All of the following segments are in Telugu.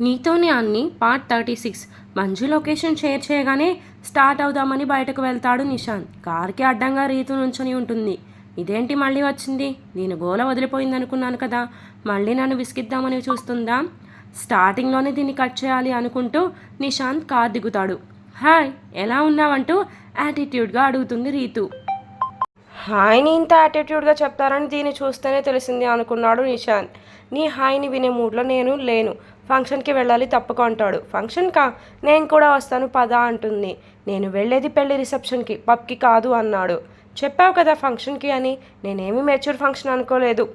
నీతోనే అన్ని part thirty six Manju location share చేయగానే స్టార్ట్ అవుదామని బయటకు వెళ్తాడు నిషాంత్ కార్కి అడ్డంగా రీతు నుంచొని ఉంటుంది. ఇదేంటి మళ్ళీ వచ్చింది? నేను గోల వదిలిపోయింది అనుకున్నాను కదా. మళ్ళీ నన్ను విసిగిద్దామని చూస్తుందా? స్టార్టింగ్లోనే దీన్ని కట్ చేయాలి అనుకుంటూ నిషాంత్ కార్ దిగుతాడు. హాయ్ ఎలా ఉన్నావంటూ? యాటిట్యూడ్గా అడుగుతుంది రీతు. హాయ్ని ఇంత యాటిట్యూడ్గా చెప్తారని దీన్ని చూస్తేనే తెలిసింది అనుకున్నాడు నిశాంత్. నీ హాయ్ని వినే మూడ్లో నేను లేను. ఫంక్షన్కి వెళ్ళాలి తప్పక అంటాడు. ఫంక్షన్ కా? నేను కూడా వస్తాను పదా అంటుంది. నేను వెళ్ళేది పెళ్ళి రిసెప్షన్కి పబ్కి కాదు అన్నాడు. చెప్పావు కదా ఫంక్షన్కి అని. నేనేమి మెచ్యూర్ ఫంక్షన్ అనుకోలేదు.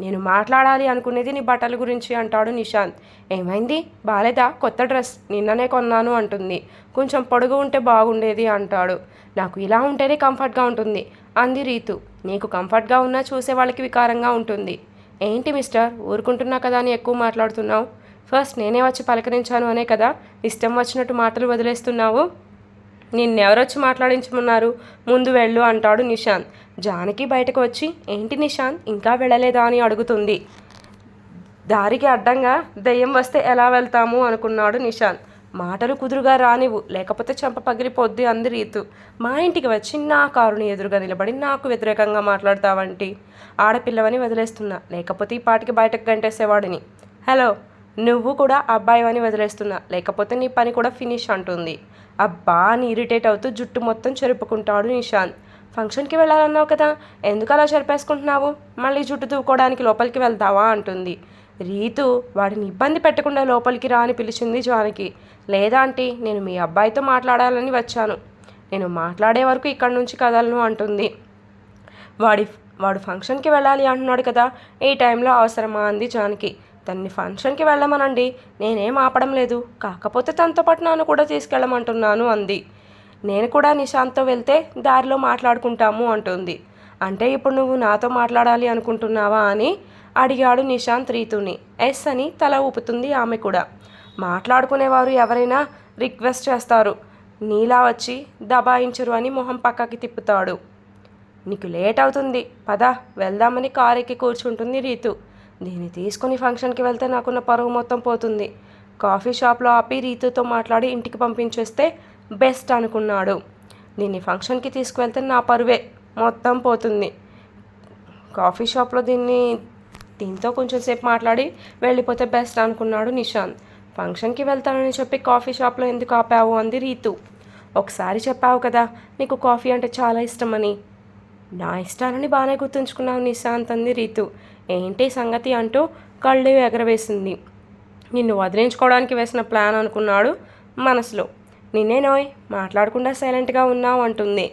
నేను మాట్లాడాలి అనుకునేది నీ బట్టల గురించి అంటాడు నిశాంత్. ఏమైంది? బాలేదా? కొత్త డ్రెస్ నిన్ననే కొన్నాను అంటుంది. కొంచెం పొడుగు ఉంటే బాగుండేది అంటాడు. నాకు ఇలా ఉంటేనే కంఫర్ట్గా ఉంటుంది. అంది రీతు. నీకు కంఫర్ట్గా ఉన్నా చూసే వాళ్ళకి వికారంగా ఉంటుంది. ఏంటి మిస్టర్? ఊరుకుంటున్నా కదా అని ఎక్కువ మాట్లాడుతున్నావు? ఫస్ట్ నేనే వచ్చి పలకరించాను అనే కదా? ఇష్టం వచ్చినట్టు మాటలు వదిలేస్తున్నావు? నిన్నెవరొచ్చి మాట్లాడించమన్నారు? ముందు వెళ్ళు అంటాడు నిషాన్ జానకి బయటకు వచ్చి ఏంటి నిశాంత్? ఇంకా వెళ్ళలేదా? అని అడుగుతుంది. దారికి అడ్డంగా దెయ్యం వస్తే ఎలా వెళ్తాము? అనుకున్నాడు నిషాంత్ మాటలు కుదురుగా రానివు లేకపోతే చెంప పగిలిపోద్ది అంది రీతు. మా ఇంటికి వచ్చి నా కారుని ఎదురుగా నిలబడి నాకు వ్యతిరేకంగా మాట్లాడతావంటి. ఆడపిల్లవని వదిలేస్తున్నా. లేకపోతే ఈ పాటికి బయటకు గంటేసేవాడిని. హలో నువ్వు కూడా అబ్బాయి అని వదిలేస్తున్నా. లేకపోతే నీ పని కూడా ఫినిష్ అంటుంది. అబ్బా అని ఇరిటేట్ అవుతూ జుట్టు మొత్తం చెరుపుకుంటాడు నిశాంత్ ఫంక్షన్కి వెళ్ళాలన్నావు కదా ఎందుకు అలా చెరిపేసుకుంటున్నావు? మళ్ళీ జుట్టు దువ్వుకోవడానికి లోపలికి వెళ్తావా అంటుంది. రీతు వాడిని ఇబ్బంది పెట్టకుండా లోపలికి రా అని పిలిచింది జానకి. లేదా ఆంటీ నేను మీ అబ్బాయితో మాట్లాడాలని వచ్చాను. నేను మాట్లాడే వరకు ఇక్కడి నుంచి కదలను అంటుంది. వాడి వాడు ఫంక్షన్కి వెళ్ళాలి అంటున్నాడు కదా ఈ టైంలో అవసరమా అంది జానకి. తన్ని ఫంక్షన్కి వెళ్ళమనండి నేనేం ఆపడం లేదు. కాకపోతే తనతో పాటు నన్ను కూడా తీసుకెళ్ళమంటున్నాను అంది. నేను కూడా నిశాంత్తో వెళ్తే దారిలో మాట్లాడుకుంటాము అంటుంది. అంటే ఇప్పుడు నువ్వు నాతో మాట్లాడాలి అనుకుంటున్నావా అని అడిగాడు నిశాంత్ రీతుని. ఎస్ అని తల ఊపుతుంది ఆమె కూడా. మాట్లాడుకునేవారు ఎవరైనా రిక్వెస్ట్ చేస్తారు. నీలా వచ్చి దబాయించరు అని మొహం పక్కకి తిప్పుతాడు. నీకు లేట్ అవుతుంది. పద వెళ్దామని కారు ఎక్కి కూర్చుంటుంది రీతు. దీన్ని తీసుకుని ఫంక్షన్కి వెళ్తే నాకున్న పరువు మొత్తం పోతుంది. కాఫీ షాప్లో ఆపి రీతుతో మాట్లాడి ఇంటికి పంపించేస్తే బెస్ట్ అనుకున్నాడు. దీన్ని ఫంక్షన్కి తీసుకువెళ్తే నా పరువే మొత్తం పోతుంది. కాఫీ షాప్లో దీన్ని దీంతో కొంచెం సేపు మాట్లాడి వెళ్ళిపోతే బెస్ట్ అనుకున్నాడు నిశాంత్. ఫంక్షన్కి వెళ్తానని చెప్పి కాఫీ షాప్లో ఎందుకు ఆపావు? అంది రీతు. ఒకసారి చెప్పావు కదా నీకు కాఫీ అంటే చాలా ఇష్టమని. నా ఇష్టాలని బాగానే గుర్తుంచుకున్నావు నిశాంత్ అంది రీతు. ఏంటి సంగతి అంటూ కళ్ళు ఎగరవేసింది. నిన్ను వదిలించుకోవడానికి వేసిన ప్లాన్ అనుకున్నాడు మనసులో. నిన్నే నోయ్ మాట్లాడకుండా సైలెంట్గా ఉన్నావు అంటుంది.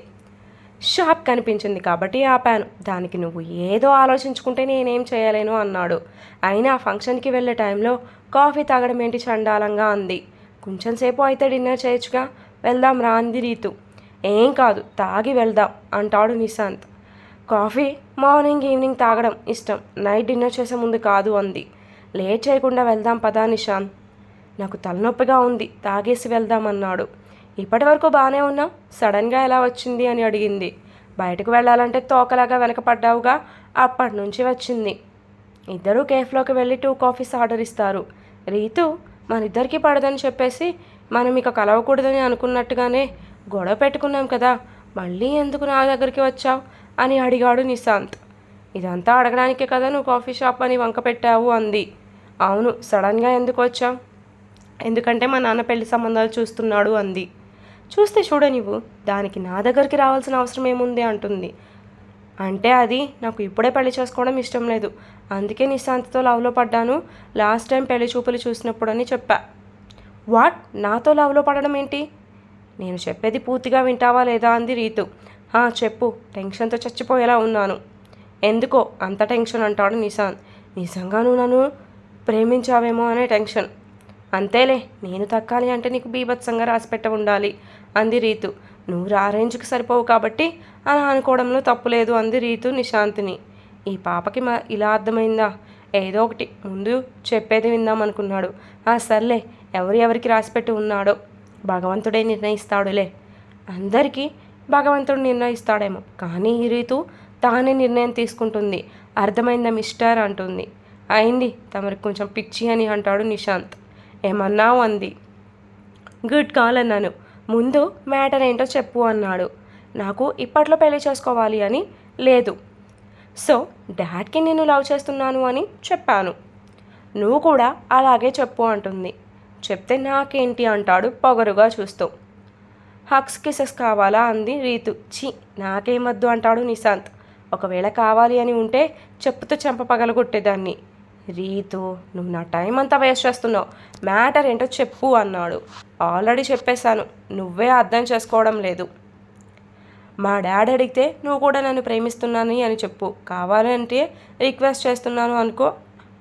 షాప్ కనిపించింది కాబట్టి ఆపాను. దానికి నువ్వు ఏదో ఆలోచించుకుంటే నేనేం చేయలేను అన్నాడు. అయినా ఫంక్షన్కి వెళ్ళే టైంలో కాఫీ తాగడం ఏంటి చండాలంగా అంది. కొంచెం సేపు అయితే డిన్నర్ చేయొచ్చుగా. వెళ్దాం రా అంది రీతు. ఏం కాదు తాగి వెళ్దాం అంటాడు నిశాంత్. కాఫీ మార్నింగ్ ఈవినింగ్ తాగడం ఇష్టం. నైట్ డిన్నర్ చేసే ముందు కాదు అంది. లేట్ చేయకుండా వెళ్దాం పదా నిశాంత్. నాకు తలనొప్పిగా ఉంది తాగేసి వెళ్దామన్నాడు ఇప్పటి వరకు బాగానే ఉన్నావు సడన్గా ఎలా వచ్చింది అని అడిగింది. బయటకు వెళ్ళాలంటే తోకలాగా వెనకపడ్డావుగా అప్పటి నుంచి వచ్చింది. ఇద్దరూ కేఫ్లోకి వెళ్ళి టూ కాఫీస్ ఆర్డర్ ఇస్తారు. రీతు మన ఇద్దరికీ పడదని చెప్పేసి మనం ఇక కలవకూడదని అనుకున్నట్టుగానే గొడవ పెట్టుకున్నాం కదా మళ్ళీ ఎందుకు నా దగ్గరికి వచ్చావు? అని అడిగాడు నిశాంత్. ఇదంతా అడగడానికే కదా నువ్వు కాఫీ షాప్ అని వంక పెట్టావు అంది. అవును సడన్గా ఎందుకు వచ్చావు? ఎందుకంటే మా నాన్న పెళ్ళి సంబంధాలు చూస్తున్నాడు అంది. చూస్తే చూడ నువ్వు దానికి నా దగ్గరికి రావాల్సిన అవసరం ఏముంది? అంటుంది. అంటే అది నాకు ఇప్పుడే పెళ్ళి చేసుకోవడం ఇష్టం లేదు. అందుకే నిశాంతితో లవ్లో పడ్డాను. లాస్ట్ టైం పెళ్ళి చూపులు చూసినప్పుడు అని చెప్పా. వాట్? నాతో లవ్లో పడడం ఏంటి? నేను చెప్పేది పూర్తిగా వింటావా లేదా అంది రీతు. చెప్పు. టెన్షన్తో చచ్చిపోయేలా ఉన్నాను. ఎందుకో అంత టెన్షన్ అంటాడు నిశాంత్ నిజంగా నువ్వు నన్ను ప్రేమించావేమో అనే టెన్షన్. అంతేలే నేను తక్కాలి అంటే నీకు బీభత్సంగా రాసిపెట్ట ఉండాలి. అంది రీతు. నువ్వు ఆ రేంజ్కి సరిపోవు కాబట్టి అలా అనుకోవడంలో తప్పు లేదు అంది రీతు నిశాంతిని. ఈ పాపకి మా ఇలా అర్థమైందా? ఏదో ఒకటి. ముందు చెప్పేది విందాం అనుకున్నాడు. ఆ సర్లే. ఎవరు ఎవరికి రాసిపెట్టి ఉన్నాడో భగవంతుడే నిర్ణయిస్తాడులే. అందరికీ భగవంతుడు నిర్ణయిస్తాడేమో. కానీ ఈ రీతు తానే నిర్ణయం తీసుకుంటుంది. అర్థమైందా మిస్టర్? అంటుంది. అయింది. తమరికి కొంచెం పిచ్చి అని అంటాడు నిశాంత్. ఏమన్నావు? అంది. గుడ్ కాల్ అన్నాను. ముందు మ్యాటర్ ఏంటో చెప్పు అన్నాడు. నాకు ఇప్పట్లో పెళ్ళి చేసుకోవాలి అని లేదు. సో డాడ్కి నేను లవ్ చేస్తున్నాను అని చెప్పాను. నువ్వు కూడా అలాగే చెప్పు అంటుంది. చెప్తే నాకేంటి అంటాడు పొగరుగా చూస్తూ. హక్స్ కిసెస్ కావాలా అంది రీతు. ఛీ నాకేమద్దు అంటాడు నిశాంత్. ఒకవేళ కావాలి అని ఉంటే చెప్పుతూ చెంప పగలగొట్టేదాన్ని. రీతు నువ్వు నా టైం అంతా వేస్ట్ చేస్తున్నావు. మ్యాటర్ ఏంటో చెప్పు అన్నాడు. ఆల్రెడీ చెప్పేశాను. నువ్వే అర్థం చేసుకోవడం లేదు. మా డాడీ అడిగితే నువ్వు కూడా నన్ను ప్రేమిస్తున్నాను అని చెప్పు. కావాలంటే రిక్వెస్ట్ చేస్తున్నాను అనుకో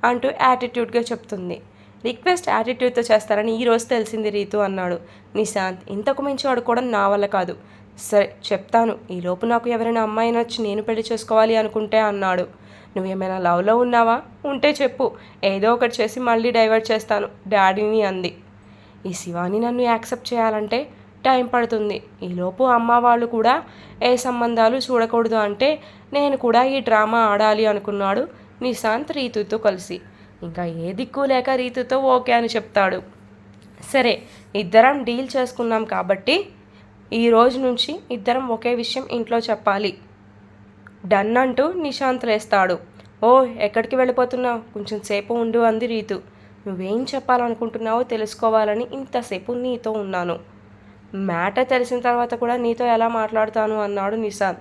అంటూ యాటిట్యూడ్గా చెప్తుంది. రిక్వెస్ట్ యాటిట్యూడ్తో చేస్తారని ఈరోజు తెలిసింది రీతు అన్నాడు. నిశాంత్ ఇంతకు మించి అడుకోవడం నా వల్ల కాదు. సరే చెప్తాను. ఈలోపు నాకు ఎవరైనా అమ్మాయి నచ్చి నేను పెళ్ళి చేసుకోవాలి అనుకుంటే అన్నాడు. నువ్వేమైనా లవ్లో ఉన్నావా? ఉంటే చెప్పు. ఏదో ఒకటి చేసి మళ్ళీ డైవర్ట్ చేస్తాను. డాడీని అంది. ఈ శివాని నన్ను యాక్సెప్ట్ చేయాలంటే టైం పడుతుంది. ఈలోపు అమ్మ వాళ్ళు కూడా ఏ సంబంధాలు చూడకూడదు అంటే నేను కూడా ఈ డ్రామా ఆడాలి అనుకున్నాడు నిశాంత్ రీతుతో కలిసి. ఇంకా ఏ దిక్కు లేక రీతుతో ఓకే అని చెప్తాడు. సరే ఇద్దరం డీల్ చేసుకున్నాం కాబట్టి ఈ రోజు నుంచి ఇద్దరం ఒకే విషయం ఇంట్లో చెప్పాలి. డన్ అంటూ నిశాంత్ లేస్తాడు. ఓ ఎక్కడికి వెళ్ళిపోతున్నావు? కొంచెం సేపు ఉండు అంది రీతు. నువ్వేం చెప్పాలనుకుంటున్నావో తెలుసుకోవాలని ఇంతసేపు నీతో ఉన్నాను. మ్యాటర్ తెలిసిన తర్వాత కూడా నీతో ఎలా మాట్లాడతాను అన్నాడు నిశాంత్.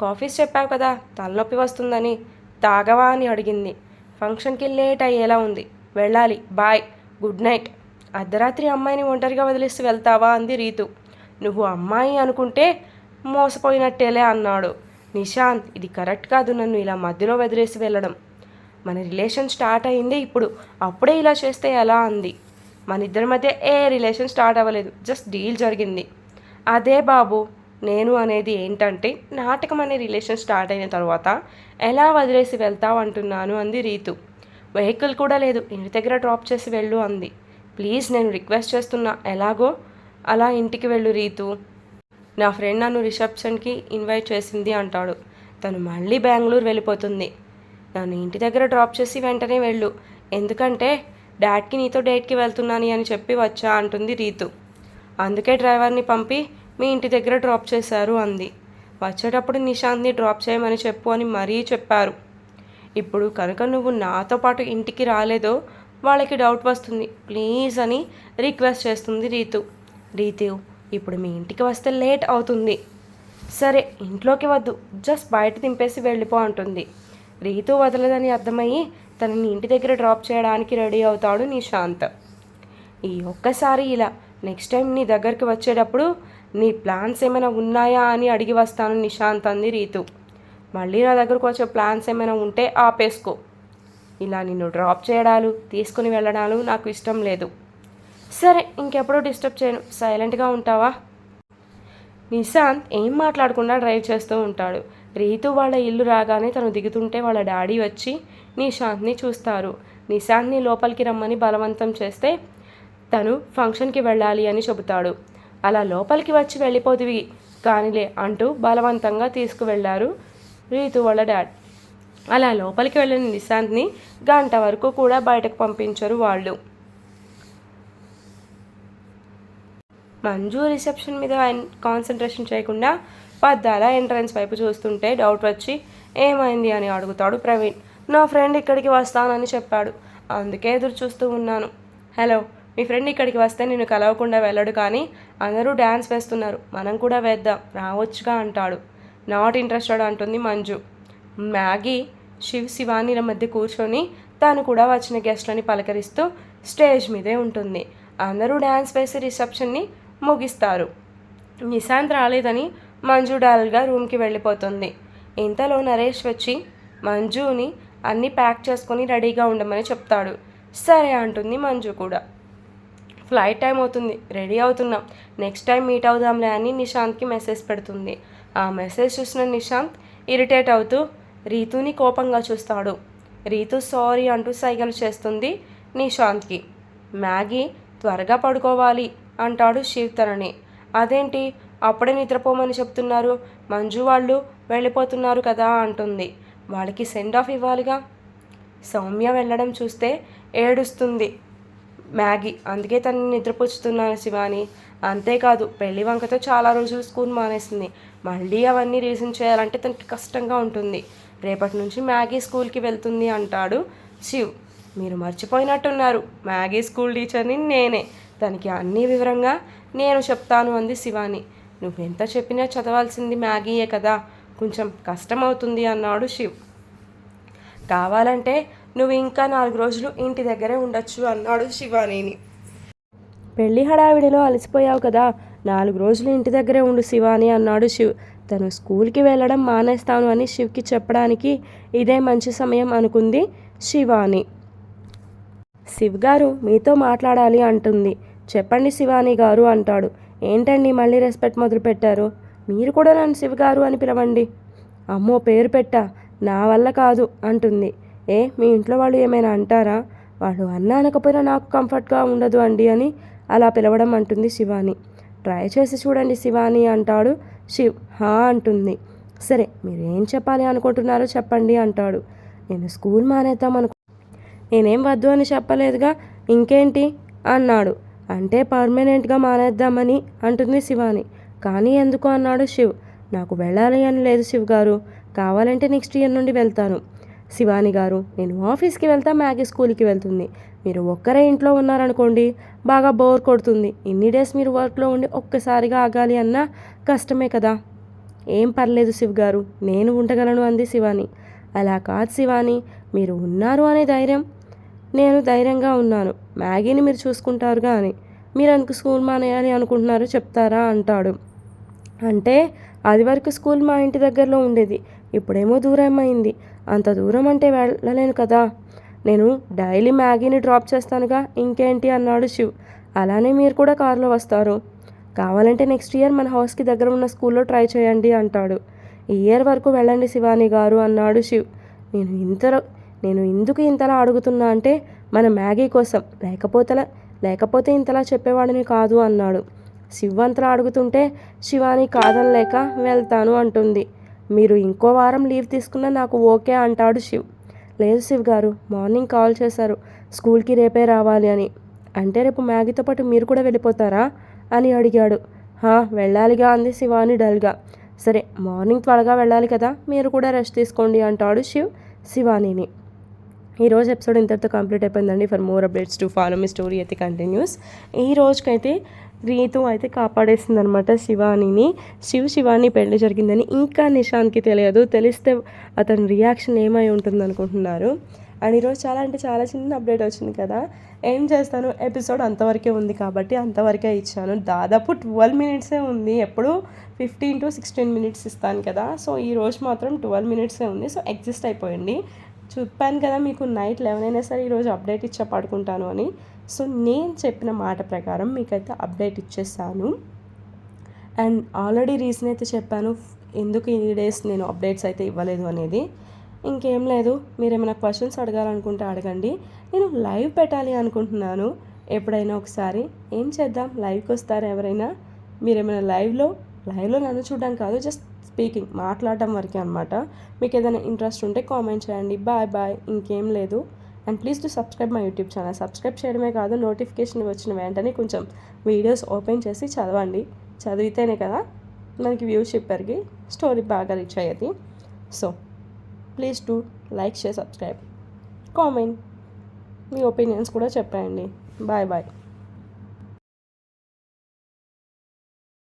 కాఫీస్ చెప్పావు కదా తలనొప్పి వస్తుందని తాగవా అని అడిగింది. ఫంక్షన్కి లేట్ అయ్యేలా ఉంది. వెళ్ళాలి. బాయ్. Good night. అర్ధరాత్రి అమ్మాయిని ఒంటరిగా వదిలేసి వెళ్తావా? అంది రీతు. నువ్వు అమ్మాయి అనుకుంటే మోసపోయినట్టేలే అన్నాడు. నిశాంత్ ఇది కరెక్ట్ కాదు నన్ను ఇలా మధ్యలో వదిలేసి వెళ్ళడం. మన రిలేషన్ స్టార్ట్ అయింది ఇప్పుడు అప్పుడే ఇలా చేస్తే ఎలా అంది. మన ఇద్దరి మధ్య ఏ రిలేషన్ స్టార్ట్ అవ్వలేదు జస్ట్ డీల్ జరిగింది. అదే బాబు నేను అనేది ఏంటంటే నాటకం అనే రిలేషన్ స్టార్ట్ అయిన తర్వాత ఎలా వదిలేసి వెళ్తావు అంటున్నాను అంది రీతు. వెహికల్ కూడా లేదు ఇంటి దగ్గర డ్రాప్ చేసి వెళ్ళు అంది. ప్లీజ్ నేను రిక్వెస్ట్ చేస్తున్నా ఎలాగో? అలా ఇంటికి వెళ్ళు రీతు. నా ఫ్రెండ్ నన్ను రిసెప్షన్కి ఇన్వైట్ చేసింది అంటాడు. తను మళ్ళీ బెంగళూరు వెళ్ళిపోతుంది. నన్ను ఇంటి దగ్గర డ్రాప్ చేసి వెంటనే వెళ్ళు. ఎందుకంటే డాడ్కి నీతో డేట్కి వెళ్తున్నాను అని చెప్పి వచ్చా అంటుంది రీతు. అందుకే డ్రైవర్ని పంపి మీ ఇంటి దగ్గర డ్రాప్ చేశారు అంది. వచ్చేటప్పుడు నిశాంత్ని డ్రాప్ చేయమని చెప్పు అని మరీ చెప్పారు. ఇప్పుడు కనుక నువ్వు నాతో పాటు ఇంటికి రాలేదో వాళ్ళకి డౌట్ వస్తుంది. ప్లీజ్ అని రిక్వెస్ట్ చేస్తుంది రీతు. రీతు ఇప్పుడు మీ ఇంటికి వస్తే లేట్ అవుతుంది. సరే ఇంట్లోకి వద్దు. జస్ట్ బయట దింపేసి వెళ్ళిపో అంటుంది. రీతు వదలదని అర్థమయ్యి తనని ఇంటి దగ్గర డ్రాప్ చేయడానికి రెడీ అవుతాడు నిశాంత్. ఈ ఒక్కసారి ఇలా నెక్స్ట్ టైం నీ దగ్గరికి వచ్చేటప్పుడు నీ ప్లాన్స్ ఏమైనా ఉన్నాయా అని అడిగి వస్తాను నిశాంత్ అంది రీతు. మళ్ళీ నా దగ్గరకు వచ్చే ప్లాన్స్ ఏమైనా ఉంటే ఆపేసుకో. ఇలా నిన్ను డ్రాప్ చేయడాలు తీసుకుని వెళ్ళడాలు నాకు ఇష్టం లేదు. సరే ఇంకెప్పుడు డిస్టర్బ్ చేయను. సైలెంట్గా ఉంటావా? నిశాంత్ ఏం మాట్లాడకుండా డ్రైవ్ చేస్తూ ఉంటాడు. రీతు వాళ్ళ ఇల్లు రాగానే తను దిగుతుంటే వాళ్ళ డాడీ వచ్చి నిశాంత్ని చూస్తారు. నిశాంత్ని లోపలికి రమ్మని బలవంతం చేస్తే తను ఫంక్షన్కి వెళ్ళాలి అని చెబుతాడు. అలా లోపలికి వచ్చి వెళ్ళిపోతివి కానిలే అంటూ బలవంతంగా తీసుకువెళ్ళారు రీతు వాళ్ళ డాడ్. అలా లోపలికి వెళ్ళిన నిశాంత్ని గంట వరకు కూడా బయటకు పంపించరు వాళ్ళు. మంజు రిసెప్షన్ మీద కాన్సన్ట్రేషన్ చేయకుండా పద్దాల ఎంట్రన్స్ వైపు చూస్తుంటే డౌట్ వచ్చి ఏమైంది? అని అడుగుతాడు ప్రవీణ్. నా ఫ్రెండ్ ఇక్కడికి వస్తానని చెప్పాడు. అందుకే ఎదురు చూస్తూ ఉన్నాను. హలో మీ ఫ్రెండ్ ఇక్కడికి వస్తే నేను కలవకుండా వెళ్ళడు కానీ అందరూ డ్యాన్స్ వేస్తున్నారు. మనం కూడా వేద్దాం. రావచ్చుగా అంటాడు. నాట్ ఇంట్రెస్టెడ్ అంటుంది మంజు. మ్యాగీ శివ్ శివానీల మధ్య కూర్చొని తాను కూడా వచ్చిన గెస్ట్లని పలకరిస్తూ స్టేజ్ మీదే ఉంటుంది. అందరూ డ్యాన్స్ వేసి రిసెప్షన్ని ముగిస్తారు. నిశాంత్ రాలేదని మంజు డాల్గా రూమ్కి వెళ్ళిపోతుంది. ఇంతలో నరేష్ వచ్చి మంజుని అన్నీ ప్యాక్ చేసుకొని రెడీగా ఉండమని చెప్తాడు. సరే అంటుంది మంజు కూడా. ఫ్లైట్ టైం అవుతుంది రెడీ అవుతున్నాం. నెక్స్ట్ టైం మీట్ అవుదాంలే అని నిశాంత్కి మెసేజ్ పెడుతుంది. ఆ మెసేజ్ చూసిన నిశాంత్ ఇరిటేట్ అవుతూ రీతుని కోపంగా చూస్తాడు. రీతు సారీ అంటూ సైగలు చేస్తుంది నిశాంత్కి. మ్యాగీ త్వరగా పడుకోవాలి. అంటాడు శివ్ తనని అదేంటి? అప్పుడే నిద్రపోమని చెప్తున్నారు. మంజు వాళ్ళు వెళ్ళిపోతున్నారు కదా అంటుంది. వాళ్ళకి సెండ్ ఆఫ్ ఇవ్వాలిగా? సౌమ్య వెళ్ళడం చూస్తే ఏడుస్తుంది. మ్యాగీ అందుకే తనని నిద్రపుచ్చుతున్నాను శివాని. అంతేకాదు పెళ్ళి వంకతో చాలా రోజులు స్కూల్ మానేసింది. మళ్ళీ అవన్నీ రీజన్ చేయాలంటే తనకి కష్టంగా ఉంటుంది. రేపటి నుంచి మ్యాగీ స్కూల్కి వెళ్తుంది అంటాడు శివ్. మీరు మర్చిపోయినట్టున్నారు. మ్యాగీ స్కూల్ టీచర్ని నేనే. తనకి అన్ని వివరంగా నేను చెప్తాను అంది శివాని. నువ్వెంత చెప్పినా చదవాల్సింది మ్యాగీయే కదా కొంచెం కష్టం అవుతుంది అన్నాడు శివ్. కావాలంటే నువ్వు ఇంకా నాలుగు రోజులు ఇంటి దగ్గరే ఉండొచ్చు అన్నాడు శివానీని. పెళ్ళి హడావిడిలో అలసిపోయావు కదా నాలుగు రోజులు ఇంటి దగ్గరే ఉండు శివాని అన్నాడు శివ్. తను స్కూల్కి వెళ్ళడం మానేస్తాను అని శివ్కి చెప్పడానికి ఇదే మంచి సమయం అనుకుంది శివాని. శివ్ గారు మీతో మాట్లాడాలి అంటుంది. చెప్పండి శివాని గారు అంటాడు. ఏంటండి మళ్ళీ రెస్పెక్ట్ మొదలు పెట్టారు మీరు కూడా నన్ను శివ్ గారు అని పిలవండి. అమ్మో పేరు పెట్టా. నా వల్ల కాదు అంటుంది. ఏ మీ ఇంట్లో వాళ్ళు ఏమైనా అంటారా? వాళ్ళు అన్నా అనకపోయినా నాకు కంఫర్ట్గా ఉండదు అండి అని అలా పిలవడం అంటుంది శివాని. ట్రై చేసి చూడండి శివాని అంటాడు శివ్. హా అంటుంది. సరే మీరు ఏం చెప్పాలి అనుకుంటున్నారో చెప్పండి అంటాడు. నేను స్కూల్ మానేద్దాం అనుకు నేనేం వద్దు అని చెప్పలేదుగా ఇంకేంటి? అన్నాడు. అంటే పర్మనెంట్గా మానేద్దామని అంటుంది శివాని. కానీ ఎందుకు అన్నాడు శివ్. నాకు వెళ్ళాలి అని లేదు శివ్ గారు. కావాలంటే నెక్స్ట్ ఇయర్ నుండి వెళ్తాను. శివాని గారు నేను ఆఫీస్కి వెళ్తా మ్యాగీ స్కూల్కి వెళ్తుంది. మీరు ఒక్కరే ఇంట్లో ఉన్నారనుకోండి బాగా బోర్ కొడుతుంది. ఇన్ని డేస్ మీరు వర్క్లో ఉండి ఒక్కసారిగా ఆగాలి అన్నా కష్టమే కదా. ఏం పర్లేదు శివ్ గారు. నేను ఉండగలను అంది శివాని. అలా కాదు శివాని. మీరు ఉన్నారు అనే ధైర్యం. నేను ధైర్యంగా ఉన్నాను. మ్యాగీని మీరు చూసుకుంటారుగా అని. మీరు ఎందుకు స్కూల్ మానేయాలి అనుకుంటున్నారో చెప్తారా అంటాడు. అంటే అది వరకు స్కూల్ మా ఇంటి దగ్గరలో ఉండేది. ఇప్పుడేమో దూరం అయింది. అంత దూరం అంటే వెళ్ళలేను కదా. నేను డైలీ మ్యాగీని డ్రాప్ చేస్తానుగా ఇంకేంటి అన్నాడు శివ్. అలానే మీరు కూడా కారులో వస్తారు. కావాలంటే నెక్స్ట్ ఇయర్ మన హౌస్కి దగ్గర ఉన్న స్కూల్లో ట్రై చేయండి అంటాడు. ఈ ఇయర్ వరకు వెళ్ళండి శివాని గారు అన్నాడు శివ్. నేను ఇంత నేను ఎందుకు ఇంతలా అడుగుతున్నా అంటే మన మ్యాగీ కోసం. లేకపోతే లేకపోతే ఇంతలా చెప్పేవాడిని కాదు అన్నాడు. శివ్ అంతలా అడుగుతుంటే శివాని కాదనలేక వెళ్తాను అంటుంది. మీరు ఇంకో వారం లీవ్ తీసుకున్నా నాకు ఓకే అంటాడు శివ్. లేదు శివ్ గారు మార్నింగ్ కాల్ చేశారు. స్కూల్కి రేపే రావాలి అని. అంటే రేపు మ్యాగీతో పాటు మీరు కూడా వెళ్ళిపోతారా? అని అడిగాడు. హా వెళ్ళాలిగా అంది శివాని డల్గా. సరే మార్నింగ్ త్వరగా వెళ్ళాలి కదా మీరు కూడా రెస్ట్ తీసుకోండి అంటాడు శివ్ శివానీని. ఈరోజు ఎపిసోడ్ ఇంతటితో కంప్లీట్ అయిపోయిందండి. For more updates to follow me story అయితే కంటిన్యూస్ ఈ రోజుకైతే రీతు అయితే కాపాడేసింది అనమాట శివానిని. శివ శివాని పెళ్ళి జరిగిందని ఇంకా నిషాన్కి తెలియదు. తెలిస్తే అతని రియాక్షన్ ఏమై ఉంటుంది అనుకుంటున్నారు అండ్ ఈరోజు చాలా అంటే చాలా చిన్న అప్డేట్ వచ్చింది కదా. ఏం చేస్తాను? ఎపిసోడ్ అంతవరకే ఉంది కాబట్టి అంతవరకే ఇచ్చాను. దాదాపు ట్వెల్వ్ మినిట్సే ఉంది. ఎప్పుడు ఫిఫ్టీన్ టు సిక్స్టీన్ మినిట్స్ ఇస్తాను కదా. సో ఈ రోజు మాత్రం ట్వెల్వ్ మినిట్సే ఉంది. సో ఎగ్జిస్ట్ అయిపోయింది. చెప్పాను కదా మీకు నైట్ లెవెన్ అయినా సరే ఈరోజు అప్డేట్ ఇచ్చా పడుకుంటాను అని. సో నేను చెప్పిన మాట ప్రకారం మీకైతే అప్డేట్ ఇచ్చేసాను. అండ్ ఆల్రెడీ రీజన్ అయితే చెప్పాను ఎందుకు ఈ డేస్ నేను అప్డేట్స్ అయితే ఇవ్వలేదు అనేది. ఇంకేం లేదు మీరు ఏమైనా క్వశ్చన్స్ అడగాలనుకుంటే అడగండి. నేను లైవ్ పెట్టాలి అనుకుంటున్నాను. ఎప్పుడైనా ఒకసారి ఏం చేద్దాం? లైవ్కి వస్తారు ఎవరైనా? మీరు ఏమైనా లైవ్లో? లైవ్లో నన్ను చూడడం కాదు జస్ట్ స్పీకింగ్ మాట్లాడటం వరకే అనమాట మీకు ఏదైనా ఇంట్రెస్ట్ ఉంటే కామెంట్ చేయండి. బాయ్ బాయ్ ఇంకేం లేదు. And please to subscribe my YouTube channel subscribe చేయడమే కాదు నోటిఫికేషన్ వచ్చిన వెంటనే కొంచెం వీడియోస్ ఓపెన్ చేసి చదవండి. చదివితేనే కదా మనకి వ్యూస్ చెప్పరికి స్టోరీ బాగా రీచ్ అయ్యేది. So please to like share subscribe comment me opinions కూడా చెప్పండి బాయ్ బాయ్